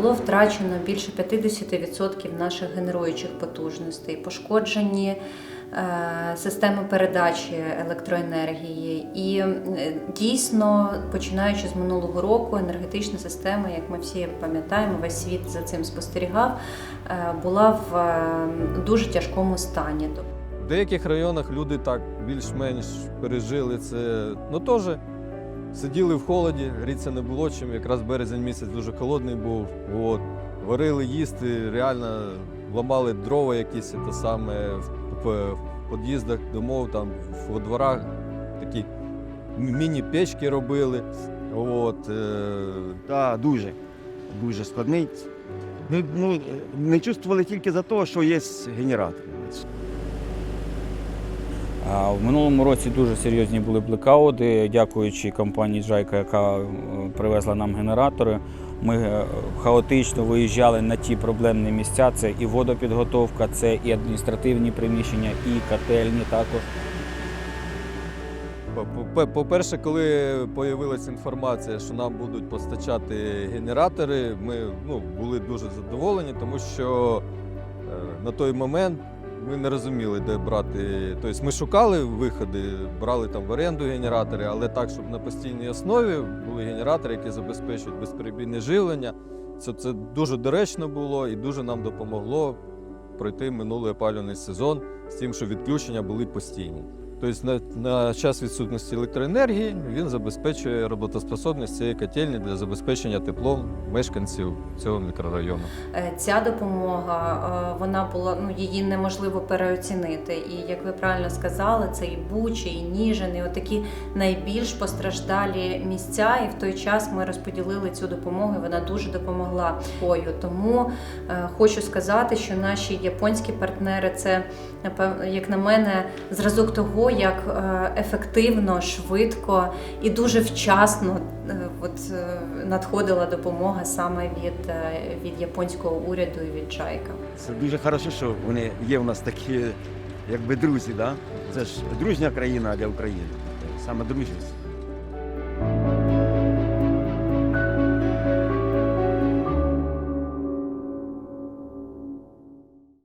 було втрачено більше 50% наших генеруючих потужностей, пошкоджені е, системи передачі електроенергії. І е, дійсно, починаючи з минулого року, енергетична система, як ми всі пам'ятаємо, весь світ за цим спостерігав, е, була в дуже тяжкому стані. В деяких районах люди так більш-менш пережили це. Ну теж сиділи в холоді, грітися не було чим. Якраз березень місяць дуже холодний був. От. Варили їсти, реально ламали дрова якісь те саме в, під'їздах домов, там в дворах такі міні-печки робили. От, е, Так, дуже, дуже складний. Ну, ну, не чувствували тільки за те, що є генератор. В минулому році дуже серйозні були блекаути, дякуючи компанії Джайка, яка е, привезла нам генератори. Ми е, хаотично виїжджали на ті проблемні місця. Це і водопідготовка, це і адміністративні приміщення, і котельні також. По- по- По-перше, коли з'явилася інформація, що нам будуть постачати генератори, ми ну, були дуже задоволені, тому що е, на той момент ми не розуміли, де брати. Тобто ми шукали виходи, брали там в оренду генератори, але так, щоб на постійній основі були генератори, які забезпечують безперебійне живлення. Це, це дуже доречно було і дуже нам допомогло пройти минулий опалювальний сезон з тим, що відключення були постійні. Тобто на, на час відсутності електроенергії він забезпечує роботоспособність цієї котельні для забезпечення теплом мешканців цього мікрорайону. Е, Ця допомога е, вона була ну її неможливо переоцінити. І як ви правильно сказали, це і Бучі, і Ніжин, і отакі найбільш постраждалі місця. І в той час ми розподілили цю допомогу. і Вона дуже допомогла. Тому е, хочу сказати, що наші японські партнери це як на мене, зразок того, як е, ефективно, швидко і дуже вчасно е, от, е, надходила допомога саме від, від японського уряду і від Джайка. Це дуже добре, що вони є у нас такі, якби друзі. Да? Це ж дружня країна для України. Саме дружність.